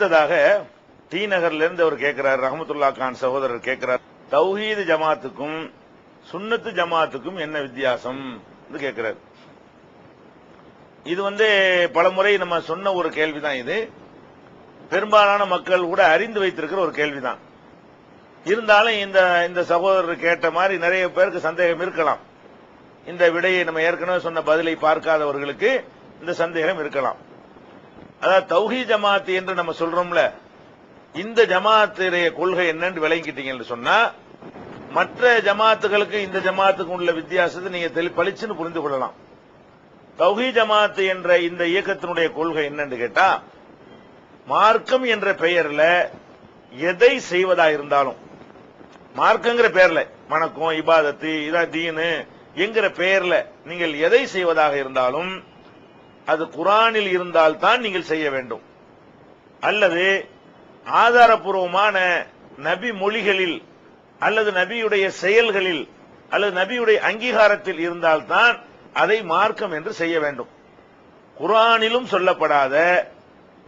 அடுத்ததாக டி நகர்ல இருந்து அவர் கேட்கிறார் ரஹமத்துல்லா கான் சகோதரர் கேட்கிறார் தௌஹீது ஜமாத்துக்கும் சுன்னத்து ஜமாத்துக்கும் என்ன வித்தியாசம் கேட்கிறார் இது வந்து பல முறை நம்ம சொன்ன ஒரு கேள்விதான் இது. பெரும்பாலான மக்கள் கூட அறிந்து வைத்திருக்கிற ஒரு கேள்விதான். இருந்தாலும் இந்த இந்த சகோதரர் கேட்ட மாதிரி நிறைய பேருக்கு சந்தேகம் இருக்கலாம். இந்த விடையை நம்ம ஏற்கனவே சொன்ன பதிலை பார்க்காதவர்களுக்கு இந்த சந்தேகம் இருக்கலாம். அதாவது தௌஹி ஜமாத்து என்று நம்ம சொல்றோம்ல இந்த ஜமாத்துடைய கொள்கை என்னன்னு விளங்கிட்டீங்கன்னு சொன்னா மற்ற ஜமாத்துகளுக்கு இந்த ஜமாத்துக்கு உள்ள வித்தியாசத்தை நீங்க பளிச்சுன்னு புரிந்து கொள்ளலாம். தௌஹி ஜமாத்து என்ற இந்த இயக்கத்தினுடைய கொள்கை என்னன்னு கேட்டா மார்க்கம் என்ற பெயர்ல எதை செய்வதா இருந்தாலும் மார்க்கங்கிற பெயர்ல வணக்கம் இபாதத்து இதா தீனு என்கிற பெயர்ல நீங்கள் எதை செய்வதாக இருந்தாலும் அது குரானில் இருந்தால்தான் நீங்கள் செய்ய வேண்டும். அல்லது ஆதாரபூர்வமான நபி மொழிகளில் அல்லது நபியுடைய செயல்களில் அல்லது நபியுடைய அங்கீகாரத்தில் இருந்தால்தான் அதை மார்க்கம் என்று செய்ய வேண்டும். குரானிலும் சொல்லப்படாத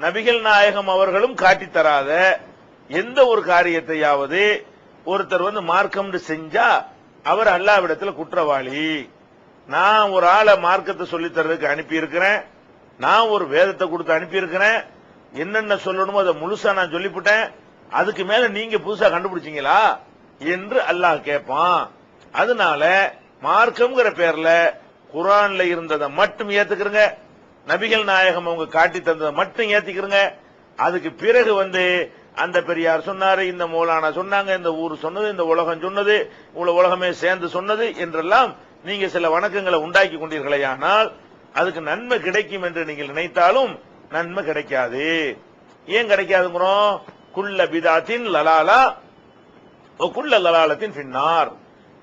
நபிகள் நாயகம் அவர்களும் காட்டித் தராத எந்த ஒரு காரியத்தையாவது ஒருத்தர் வந்து மார்க்கம் செஞ்சா அவர் அல்லாவிடத்தில் குற்றவாளி. நான் ஒரு ஆளை மார்க்கத்தை சொல்லித் தர்றதுக்கு அனுப்பி இருக்கிறேன் நான் ஒரு வேதத்தை கொடுத்து அனுப்பியிருக்கிறேன். என்னென்ன சொல்லணுமோ அதை முழுசா நான் சொல்லிவிட்டேன். அதுக்கு மேல நீங்க புதுசா கண்டுபிடிச்சீங்களா? என்று அல்லாஹ் கேட்பான் அதனால மார்க்கம்ங்கிற பேர்ல குரான்ல இருந்ததை மட்டும் ஏத்துக்கிறங்க நபிகள் நாயகம் அவங்க காட்டி தந்ததை மட்டும் ஏத்திக்கிறங்க அதுக்கு பிறகு வந்து அந்த பெரியார் சொன்னாரு இந்த மூலானா சொன்னாங்க இந்த ஊர் சொன்னது இந்த உலகம் சொன்னது இவ்வளவு உலகமே சேர்ந்து சொன்னது என்றெல்லாம் நீங்க சில வணக்கங்களை உண்டாக்கி கொண்டீர்களேயானால் அதுக்கு நன்மை கிடைக்கும் என்று நீங்கள் நினைத்தாலும் நன்மை கிடைக்காது. ஏன் கிடைக்காதுங்கிறோம்? குள்ள பிதாத்தின் லலாலா ஓ குள்ள லலாலத்தின் பின்னார்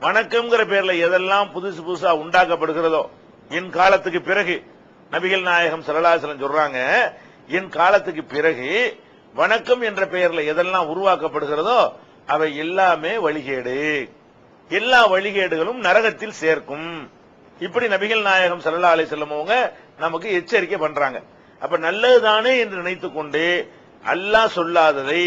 வணக்கம்ங்கிற பேர்ல எதெல்லாம் புதுசு புதுசா உண்டாக்கப்படுகிறதோ என் காலத்துக்கு பிறகு நபிகள் நாயகம் சரலாசலம் சொல்றாங்க என் காலத்துக்கு பிறகு வணக்கம் என்ற பெயர்ல எதெல்லாம் உருவாக்கப்படுகிறதோ அவை எல்லாமே வழிகேடு. எல்லா வழிகேடுகளும் நரகத்தில் சேர்க்கும். இப்படி நபிகள் நாயகம் சல்லா அலி செல்லமவங்க நமக்கு எச்சரிக்கை பண்றாங்க. அப்ப நல்லதுதானே என்று நினைத்துக் கொண்டு அல்லாஹ் சொல்லாததை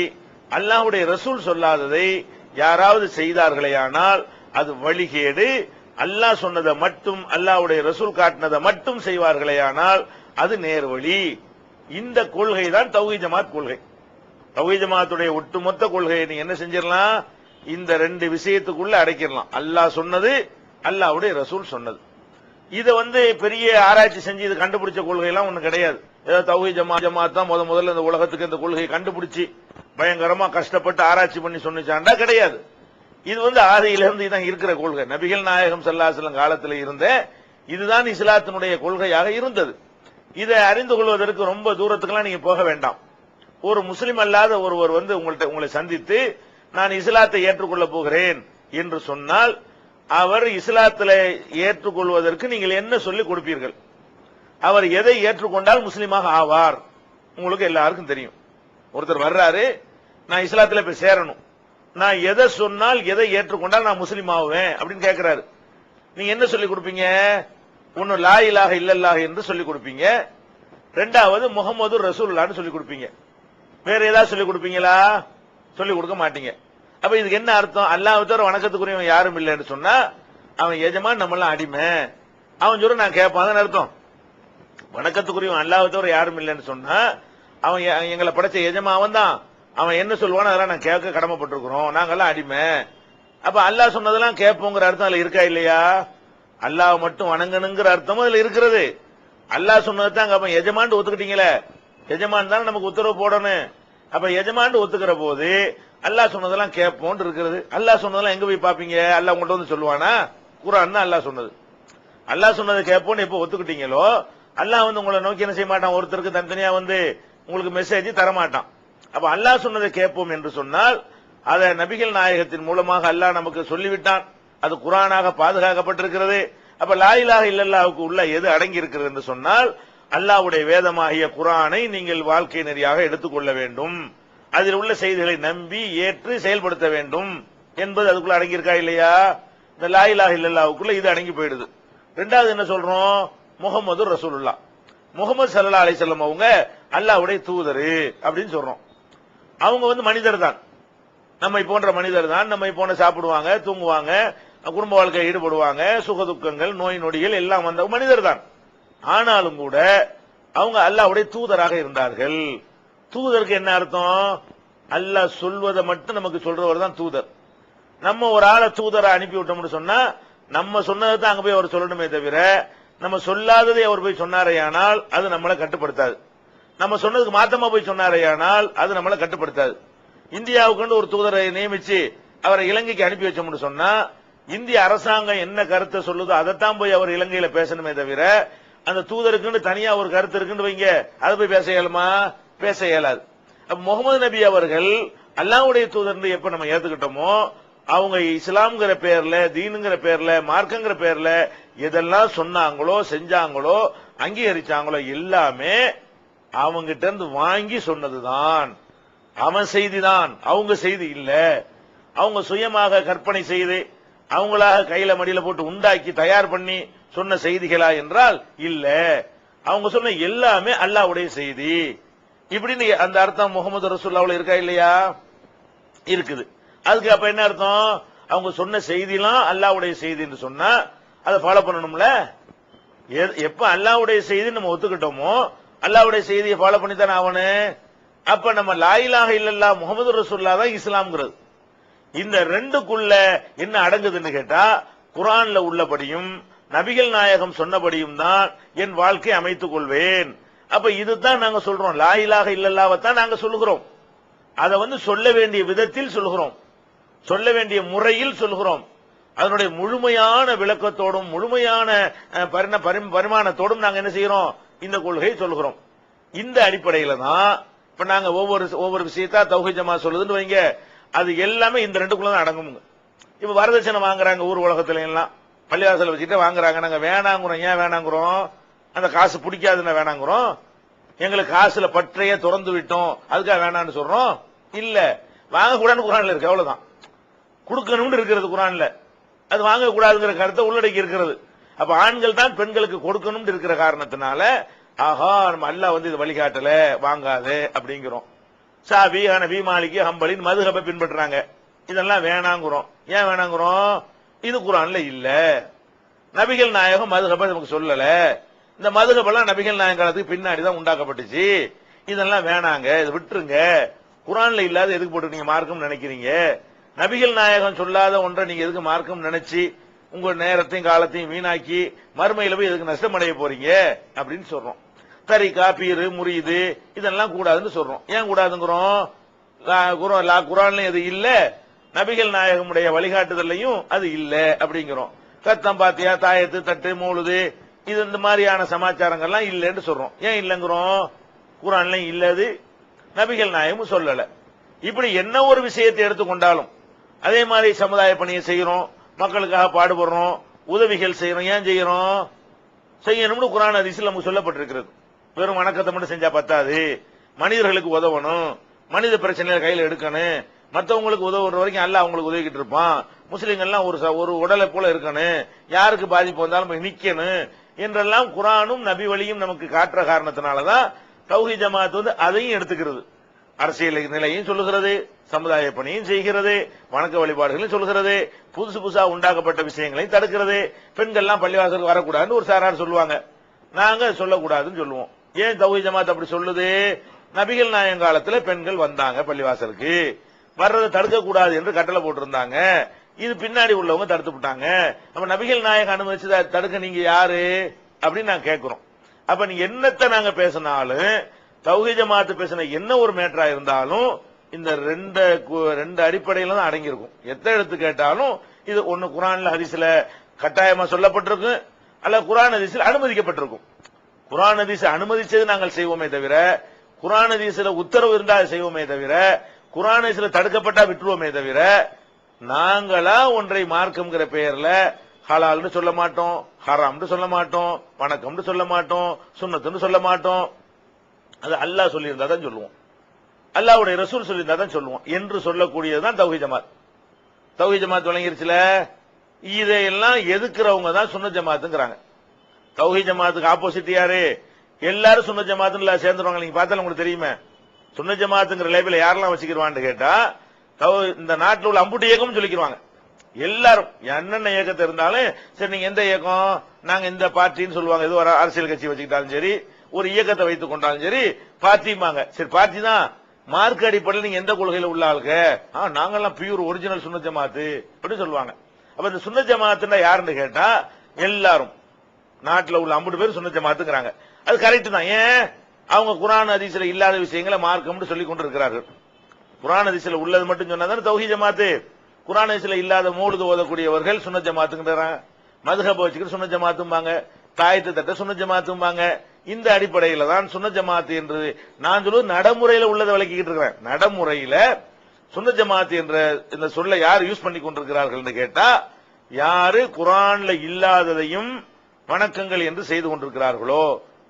அல்லாஹுடைய ரசூல் சொல்லாததை யாராவது செய்தார்களேயானால் அது வழிகேடு. அல்லாஹ் சொன்னதை மட்டும் அல்லாஹ்வுடைய ரசூல் காட்டினதை மட்டும் செய்வார்களேயானால் அது நேர்வழி. இந்த கொள்கை தான் தௌஹி ஜமாத் கொள்கை. தௌஹி ஜமாத்துடைய ஒட்டுமொத்த கொள்கையை நீங்க என்ன செஞ்சிடலாம்? இந்த ரெண்டு விஷயத்துக்குள்ள அடைக்கிடலாம். அல்லாஹ் சொன்னது அல்லாஹ்வுடைய ரசூல் சொன்னது. இதை வந்து பெரிய ஆராய்ச்சி செஞ்சு இது கண்டுபிடிச்ச கொள்கை எல்லாம் ஒண்ணு கிடையாது. ஏதோ தௌஹி ஜமா ஜமாத் தான் முத முதல்ல இந்த உலகத்துக்கு இந்த கொள்கையை கண்டுபிடிச்சு பயங்கரமா கஷ்டப்பட்டு ஆராய்ச்சி பண்ணி சொன்னிச்சாண்டா கிடையாது. இது வந்து ஆதியிலிருந்து தான் இதான் இருக்கிற கொள்கை. நபிகள் நாயகம் சல்லாசலம் காலத்தில் இருந்த இதுதான் இஸ்லாத்தினுடைய கொள்கையாக இருந்தது. இதை அறிந்து கொள்வதற்கு ரொம்ப தூரத்துக்கெல்லாம் நீங்க போக வேண்டாம். ஒரு முஸ்லீம் அல்லாத ஒருவர் வந்து உங்கள்கிட்ட உங்களை சந்தித்து நான் இஸ்லாத்தை ஏற்றுக்கொள்ள போகிறேன் என்று சொன்னால் அவர் இஸ்லாத்தில் ஏற்றுக்கொள்வதற்கு நீங்கள் என்ன சொல்லிக் கொடுப்பீர்கள்? அவர் எதை ஏற்றுக்கொண்டால் முஸ்லீமாக ஆவார்? உங்களுக்கு எல்லாருக்கும் தெரியும். ஒருத்தர் வர்றாரு நான் இஸ்லாத்தில் போய் சேரணும். நான் எதை சொன்னால் எதை ஏற்றுக்கொண்டால் நான் முஸ்லீம் ஆவேன் அப்படின்னு கேட்கிறாரு நீங்க என்ன சொல்லி கொடுப்பீங்க? ஒன்னு லா இலாஹ இல்லல்லாஹ் என்று சொல்லி கொடுப்பீங்க. ரெண்டாவது முகமது ரசூல்லான்னு சொல்லி கொடுப்பீங்க. வேற ஏதாவது சொல்லி கொடுப்பீங்களா? சொல்லி கொடுக்க மாட்டீங்க. அப்ப இதுக்கு என்ன அர்த்தம்? அல்லாஹ் தவிர வணக்கத்துக்குரியவன் யாரும் இல்லைன்னு சொன்னா அவன் எஜமான் நம்மளாம் அடிமை. அவன் சொல்ற நான் கேட்பான். அர்த்தம். வணக்கத்துக்குரியவன் அல்லாஹ் தவிர யாரும் இல்லைன்னு சொன்னா அவன் எங்களை படைச்ச எஜமாவன் தான் அவன் என்ன சொல்லுவானோ அதெல்லாம் நான் கேட்க கடமைப்பட்டிருக்கிறோம். நாங்கெல்லாம் அடிமை. அப்ப அல்லாஹ் சொன்னதெல்லாம் கேட்போங்கிற அர்த்தம் அதுல இருக்கா இல்லையா? அல்லாஹ் மட்டும் வணங்கணுங்கிற அர்த்தமும் அதுல இருக்கிறது. அல்லாஹ் சொன்னது தான் அப்ப எஜமாண்டு ஒத்துக்கிட்டீங்களே? எஜமான் தானே நமக்கு உத்தரவு போடணும். அப்ப எஜமான் ஒத்துக்கிற போது அல்லாஹ் சொன்னதெல்லாம் கேட்போம் இருக்கிறது. அல்லாஹ் சொன்னதெல்லாம் எங்க போய் பாப்பீங்க அல்லாஹ் உங்கள்ட்ட வந்து சொல்லுவானா? குரான் தான் அல்லாஹ் சொன்னது. அல்லாஹ் சொன்னதை கேட்போம்னு எப்போ ஒத்துக்கிட்டீங்களோ அல்லா வந்து உங்களை நோக்கி என்ன செய்ய மாட்டான்? ஒருத்தருக்கு தனித்தனியா வந்து உங்களுக்கு மெசேஜ் தரமாட்டான். அப்ப அல்லாஹ் சொன்னதை கேட்போம் என்று சொன்னால் அதை நபிகள் நாயகத்தின் மூலமாக அல்லாஹ் நமக்கு சொல்லிவிட்டான். அது குரானாக பாதுகாக்கப்பட்டிருக்கிறது. அப்ப லாயிலாக இல்லல்லாவுக்கு உள்ள எது அடங்கி இருக்கிறது என்று சொன்னால் அல்லாஹ்வுடைய வேதமாகிய குரானை நீங்கள் வாழ்க்கை நெறியாக எடுத்துக்கொள்ள வேண்டும். அதில் உள்ள செய்திகளை நம்பி ஏற்று செயல்படுத்த வேண்டும் என்பது அதுக்குள்ள அடங்கியிருக்கா இல்லையா? இந்த லா இல்லல்லாவுக்குள்ள இது அடங்கி போயிடுது. ரெண்டாவது என்ன சொல்றோம்? முகமது ரசூலுல்லா முகமது சல்லா அலிசல்லம் அவங்க அல்லாஹ்வுடைய தூதரு அப்படின்னு சொல்றோம். அவங்க வந்து மனிதர் தான். நம்மை போன்ற மனிதர் தான். நம்மை போன சாப்பிடுவாங்க தூங்குவாங்க குடும்ப வாழ்க்கையில் ஈடுபடுவாங்க சுக துக்கங்கள் நோய் நொடிகள் எல்லாம் வந்த மனிதர் தான். ஆனாலும் கூட அவங்க அல்லாஹ்வுடைய தூதராக இருந்தார்கள். தூதருக்கு என்ன அர்த்தம்? அல்ல சொல்வதை மட்டும் நமக்கு சொல்றவர் தான் தூதர். நம்ம ஒரு ஆளை தூதரை அனுப்பி விட்டோம்னு சொன்னா நம்ம சொன்னதை தான் அங்க போய் அவர் சொல்லணுமே தவிர நம்ம சொல்லாததை அவர் போய் சொன்னாரையானால் அது நம்மளை கட்டுப்படுத்தாது. நம்ம சொன்னதுக்கு மாத்தமா போய் சொன்னாரேயானால் அது நம்மளை கட்டுப்படுத்தாது. இந்தியாவுக்கு ஒரு தூதரை நியமிச்சு அவரை இலங்கைக்கு அனுப்பி வச்சோம்னு சொன்னா இந்திய அரசாங்கம் என்ன கருத்தை சொல்லுதோ அதைத்தான் போய் அவர் இலங்கையில பேசணுமே தவிர அந்த தூதருக்குன்னு தனியா ஒரு கருத்து இருக்குன்னு வைங்க. அதை போய் பேச இயலுமா? பேச இயலாது. முகமது நபி அவர்கள் அல்லாவுடைய தூதர் எப்ப நம்ம ஏத்துக்கிட்டோமோ அவங்க இஸ்லாம்ங்கிற பேர்ல தீனுங்கிற பேர்ல மார்க்கங்கிற பேர்ல எதெல்லாம் சொன்னாங்களோ செஞ்சாங்களோ அங்கீகரிச்சாங்களோ எல்லாமே அவங்கிட்ட இருந்து வாங்கி சொன்னதுதான். அவன் செய்திதான். அவங்க செய்தி இல்ல. அவங்க சுயமாக கற்பனை செய்து அவங்களாக கையில மடியில போட்டு உண்டாக்கி தயார் பண்ணி சொன்ன செய்திகளா என்றால் இல்ல. அவங்க சொன்ன எல்லாமே அல்லாஹ்வுடைய செய்தி. இப்படின்னு அந்த அர்த்தம் முகமது ரசூல்லாவில் இருக்கா இல்லையா? இருக்குது. அதுக்கு அப்ப என்ன அர்த்தம்? அவங்க சொன்ன செய்திலாம் அல்லாஹ்வுடைய செய்தின்னு சொன்னா அதை ஃபாலோ பண்ணணும்ல? எப்ப அல்லாவுடைய செய்தி நம்ம ஒத்துக்கிட்டோமோ அல்லாவுடைய செய்தியை ஃபாலோ பண்ணி தானே ஆவனு அப்ப நம்ம லாயிலாக இல்லல்லா முகமது ரசூல்லா தான் இஸ்லாம்ங்கிறது. இந்த ரெண்டுக்குள்ள என்ன அடங்குதுன்னு கேட்டா குரான்ல உள்ளபடியும் நபிகள் நாயகம் சொன்னபடியும் தான் என் வாழ்க்கை அமைத்துக் கொள்வேன். அப்ப இதுதான் நாங்க சொல்றோம். லாயிலாக இல்லல்லாவத்தான் நாங்க சொல்லுகிறோம். அதை வந்து சொல்ல வேண்டிய விதத்தில் சொல்லுகிறோம். சொல்ல வேண்டிய முறையில் சொல்கிறோம் அதனுடைய முழுமையான விளக்கத்தோடும் முழுமையான பரிண- பரி- பரிமாணத்தோடும் நாங்க என்ன செய்யறோம் இந்த கொள்கையை சொல்கிறோம் இந்த அடிப்படையில தான் இப்ப நாங்க ஒவ்வொரு ஒவ்வொரு விஷயத்தா தௌஹி ஜமா சொல்லுதுன்னு வைங்க. அது எல்லாமே இந்த ரெண்டுக்குள்ள தான் அடங்குமுங்க. இப்ப வரதட்சணை வாங்குறாங்க ஊர் உலகத்துல எல்லாம் பள்ளிவாசல வச்சுட்டு வாங்குறாங்க. நாங்க வேணாங்கிறோம் ஏன் வேணாங்கிறோம்? அந்த காசு பிடிக்காதுன்னு வேணாங்கிறோம். எங்களுக்கு காசுல பற்றைய திறந்து விட்டோம். அதுக்காக வேணான்னு சொல்றோம். இல்ல வாங்க கூடாதுன்னு குரான்ல இருக்கு அவ்வளவுதான். கொடுக்கணும்னு இருக்கிறது குரான்ல. அது வாங்க கூடாதுங்கிற கருத்தை உள்ளடக்கி இருக்கிறது. அப்ப ஆண்கள் தான் பெண்களுக்கு கொடுக்கணும்னு இருக்கிற காரணத்தினால ஆஹா நம்ம அல்லா வந்து இது வழிகாட்டல வாங்காது அப்படிங்கிறோம். சாபி ஹனபி மாலிகி ஹம்பலின் மதுகப்ப பின்பற்றுறாங்க. இதெல்லாம் வேணாங்கிறோம். ஏன் வேணாங்கிறோம்? இது குரான்ல இல்ல. நபிகள் நாயகம் மதுஹபை நமக்கு சொல்லல. இந்த மதுஹபெல்லாம் நபிகள் நாயங்காலத்துக்கு பின்னாடி தான் உண்டாக்கப்பட்டுச்சு. இதெல்லாம் வேணாங்க இதை விட்டுருங்க. குரான்ல இல்லாத எதுக்கு போட்டு நீங்க மார்க்கம் நினைக்கிறீங்க? நபிகள் நாயகம் சொல்லாத ஒன்றை நீங்க எதுக்கு மார்க்கம் நினைச்சு உங்க நேரத்தையும் காலத்தையும் வீணாக்கி மறுமையில போய் எதுக்கு நஷ்டம் அடைய போறீங்க? அப்படின்னு சொல்றோம். தரிக்கா பீரு முறியுது இதெல்லாம் கூடாதுன்னு சொல்றோம். ஏன் கூடாதுங்கிறோம்? லா- லா- குரான்லயும் அது இல்ல. நபிகள் நாயகமுடைய வழிகாட்டுதல்லையும் அது இல்ல அப்படிங்கிறோம். கத்தம் பாத்தியா தாயத்து தட்டு மூழுது இது இந்த மாதிரியான சமாச்சாரங்கள்லாம் இல்லைன்னு சொல்றோம். ஏன் இல்லைங்கிறோம்? குரான்லயும் இல்லது. நபிகள் நாயமும் சொல்லல. இப்படி என்ன ஒரு விஷயத்தை எடுத்துக்கொண்டாலும் அதே மாதிரி சமுதாய பணியை செய்யறோம் மக்களுக்காக பாடுபடுறோம் உதவிகள் செய்யறோம் ஏன் செய்யறோம்? செய்யணும்னு குரான் அதிசல் நமக்கு சொல்லப்பட்டிருக்கிறது. வெறும் வணக்கத்தை மட்டும் செஞ்சா பத்தாது. மனிதர்களுக்கு உதவணும். மனித பிரச்சனையில கையில் எடுக்கணும். மற்றவங்களுக்கு உதவுற வரைக்கும் அல்ல அவங்களுக்கு உதவிக்கிட்டு இருப்பான். முஸ்லீம்கள்லாம் ஒரு ச- ஒரு உடலை போல இருக்கணும். யாருக்கு பாதிப்பு வந்தாலும் நிக்கணும். என்றெல்லாம் குரானும் நபி வழியும் நமக்கு காட்டுற காரணத்தினாலதான் தௌஹி ஜமாத் வந்து அதையும் எடுத்துக்கிறது. அரசியல் நிலையும் சொல்லுகிறது சமுதாய பணியும் செய்கிறது வணக்க வழிபாடுகளையும் சொல்கிறது புதுசு புதுசா உண்டாக்கப்பட்ட விஷயங்களையும் தடுக்கிறது பெண்கள்லாம் பள்ளிவாசலுக்கு வரக்கூடாதுன்னு ஒரு சாரார் சொல்லுவாங்க. நாங்க சொல்லக்கூடாதுன்னு சொல்லுவோம். ஏன் தௌஹி ஜமாத் அப்படி சொல்லுது? நபிகள் நாயங்காலத்தில் காலத்துல பெண்கள் வந்தாங்க பள்ளிவாசலுக்கு வர்றதை தடுக்க கூடாது என்று கட்டளை போட்டிருந்தாங்க. இது பின்னாடி உள்ளவங்க தடுத்து விட்டாங்க நம்ம நபிகள் நாயகம் அனுமதிச்சு தடுக்க நீங்க யாரு? அப்படின்னு நாங்க கேட்கிறோம் அப்ப நீங்க என்னத்தை நாங்க பேசினாலும் தௌஹி ஜமாத்து பேசின என்ன ஒரு மேட்டரா இருந்தாலும் இந்த ரெண்டு கு- ரெண்டு அடிப்படையில தான் அடங்கியிருக்கும். எத்த எடுத்து கேட்டாலும் இது ஒண்ணு குரான்ல ஹரிசில கட்டாயமா சொல்லப்பட்டிருக்கும் அல்ல குரான் ஹதீஸில் அனுமதிக்கப்பட்டிருக்கும். குரான் ஹதீஸ் அனுமதிச்சது நாங்கள் செய்வோமே தவிர குரான் ஹதீஸ்ல உத்தரவு இருந்தால் செய்வோமே தவிர குரான் ஹதீஸ்ல தடுக்கப்பட்டா விட்டுருவோமே தவிர நாங்களா ஒன்றை மார்க்கம்ங்கிற பெயர்ல ஹலால்னு சொல்ல மாட்டோம் ஹராம்னு சொல்ல மாட்டோம் வணக்கம்னு சொல்ல மாட்டோம் சுண்ணத்துன்னு சொல்ல மாட்டோம். அது அல்லாஹ் சொல்லியிருந்தா தான் சொல்லுவோம். அல்லாவுடைய ரசூல் சொல்லியிருந்தா தான் சொல்லுவோம். என்று சொல்லக்கூடியதுதான் தௌஹி ஜமாத். தௌஹி ஜமாத் வழங்கிருச்சுல? இதையெல்லாம் எதுக்குறவங்க தான் சுன்ன ஜமாத்துங்கிறாங்க. தௌஹி ஜமாத்துக்கு ஆப்போசிட் யாரு? எல்லாரும் சுன்ன ஜமாத்துன்னு சேர்ந்துருவாங்க. நீங்க பார்த்தாலும் உங்களுக்கு தெரியுமே. சுன்ன ஜமாத்துங்கிற லேபிள் யாரெல்லாம் வச்சுக்கிறவான்னு கேட்டா இந்த நாட்டில் உள்ள அம்புட்டு இயக்கம்னு சொல்லிக்கிறாங்க எல்லாரும் என்னென்ன இயக்கத்தை இருந்தாலும் சரி நீங்க எந்த இயக்கம் நாங்க இந்த பார்ட்டின்னு சொல்லுவாங்க. ஏதோ ஒரு அரசியல் கட்சி வச்சுக்கிட்டாலும் சரி ஒரு இயக்கத்தை வைத்துக் கொண்டாலும் சரி பார்ட்டிமாங்க சரி பார்ட்டி தான் மார்க் அடிப்படையில் நீங்க எந்த கொள்கையில உள்ள ஆளுங்க ஆ, நாங்கெல்லாம் பியூர் ஒரிஜினல் சுண்ண ஜமாத்து அப்படின்னு சொல்லுவாங்க. அப்ப இந்த சுண்ண ஜமாத்துன்னா யாருன்னு கேட்டா எல்லாரும். நாட்டில் உள்ள ஐம்பது பேர் சுண்ண ஜமாத்துங்கிறாங்க. அது கரெக்ட் தான். ஏன்? அவங்க குரான் ஹதீஸ்ல இல்லாத விஷயங்களை மார்க்கம்னு சொல்லி இருக்கிறார்கள் குரான் திசையில் உள்ளது மட்டும் சொன்னா தானே தௌஹி ஜமாத்து? குரான் திசையில் இல்லாத மூழுது ஓதக்கூடியவர்கள் சுன்ன ஜமாத்துங்கிறாங்க. மதுஹப வச்சுக்கிட்டு சுன்ன ஜமாத்தும்பாங்க. தாயத்து தட்ட சுன்ன ஜமாத்தும்பாங்க. இந்த அடிப்படையில தான் சுன்ன ஜமாத்து என்று நான் சொல்லுவது நடைமுறையில உள்ளதை விளக்கிக்கிட்டு இருக்கிறேன். நடைமுறையில சுன்ன ஜமாத்து என்ற இந்த சொல்ல யார் யூஸ் பண்ணி கொண்டிருக்கிறார்கள் கேட்டா யாரு குரான்ல இல்லாததையும் வணக்கங்கள் என்று செய்து கொண்டிருக்கிறார்களோ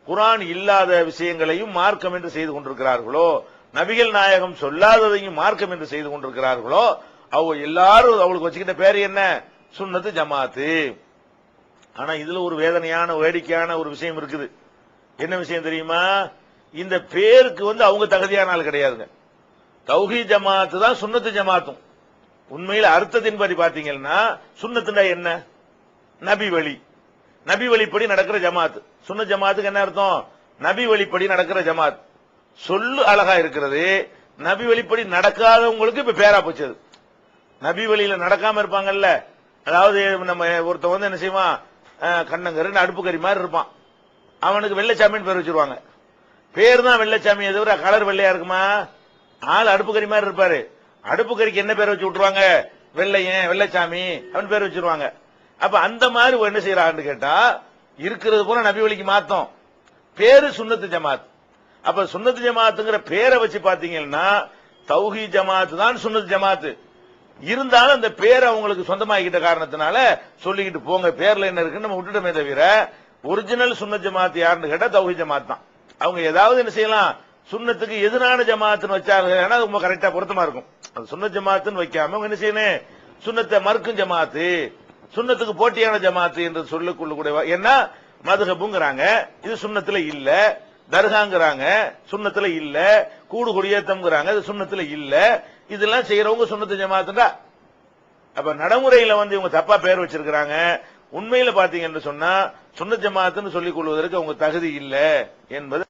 குரான் இல்லாத விஷயங்களையும் மார்க்கம் என்று செய்து கொண்டிருக்கிறார்களோ நபிகள் நாயகம் சொல்லாததையும் மார்க்கம் என்று செய்து கொண்டிருக்கிறார்களோ அவங்க எல்லாரும் அவளுக்கு வச்சுக்கிட்ட பேர் என்ன? சுண்ணத்து ஜமாத்து. ஆனா இதுல ஒரு வேதனையான வேடிக்கையான ஒரு விஷயம் இருக்குது. என்ன விஷயம் தெரியுமா? இந்த பேருக்கு வந்து அவங்க தகுதியான ஆள் கிடையாதுங்க. தௌஹி ஜமாத்து தான் சுண்ணத்து ஜமாத்தும். உண்மையில் அர்த்தத்தின் படி பாத்தீங்கன்னா சுண்ணத்துண்டா என்ன? நபி வழி. நபி வழிப்படி நடக்கிற ஜமாத் சுண்ண ஜமாத்துக்கு என்ன அர்த்தம்? நபி வழிப்படி நடக்கிற ஜமாத். சொல்லு அழகா இருக்கிறது. நபி வழிப்படி நடக்காதவங்களுக்கு இப்ப பேரா போச்சு அது. நபி வழியில நடக்காம இருப்பாங்கல்ல. அதாவது நம்ம ஒருத்த வந்து என்ன செய்வான்? கண்ணங்கருன்னு கண்ணங்கரு அடுப்பு கறி மாதிரி இருப்பான். அவனுக்கு வெள்ளைச்சாமின்னு பேர் வச்சிருவாங்க. பேர் தான் வெள்ளைச்சாமி தவிர கலர் வெள்ளையா இருக்குமா? ஆள் அடுப்பு கறி மாதிரி இருப்பாரு. அடுப்பு கறிக்கு என்ன பேர் வச்சு விட்டுருவாங்க? வெள்ளையன் வெள்ளைச்சாமி அவன் பேர் வச்சிருவாங்க. அப்ப அந்த மாதிரி என்ன செய்யறான்னு கேட்டா இருக்கிறது போல நபி வழிக்கு மாத்தம். பேரு சுண்ணத்து ஜமாத். அப்ப சுன்னத் ஜமாத்துங்கிற பேரை வச்சு பாத்தீங்கன்னா தௌஹி ஜமாத்து தான் சுன்னத் ஜமாத்து. இருந்தாலும் அந்த பேர் அவங்களுக்கு சொந்தமாகிட்ட காரணத்தினால சொல்லிக்கிட்டு போங்க பேர்ல என்ன இருக்குன்னு நம்ம விட்டுட்டோமே தவிர ஒரிஜினல் சுன்ன ஜமாத் யாருன்னு கேட்டா தௌஹி ஜமாத் தான். அவங்க ஏதாவது என்ன செய்யலாம் சுன்னத்துக்கு எதிரான ஜமாத்துன்னு வச்சாங்க ஏன்னா ரொம்ப கரெக்டா பொருத்தமா இருக்கும். அது சுன்ன ஜமாத்துன்னு வைக்காம அவங்க என்ன செய்யணும் சுன்னத்தை மறுக்கும் ஜமாத்து சுன்னத்துக்கு போட்டியான ஜமாத்து என்று சொல்லிக்கொள்ள கூட என்ன மதுகபுங்கிறாங்க இது சுண்ணத்துல இல்லை. தர்காங்கிறாங்க சுண்ணத்துல இல்ல கூடு குடியேத்தம்ங்கிறாங்க சுண்ணத்துல இல்ல இதெல்லாம் செய்யறவங்க சுண்ணத்து ஜமாத்துடா அப்ப நடைமுறையில வந்து இவங்க தப்பா பேர் வச்சிருக்கிறாங்க. உண்மையில பாத்தீங்கன்னு சொன்னா சுண்ண ஜமாத்துன்னு சொல்லிக் கொள்வதற்கு அவங்க தகுதி இல்ல என்பது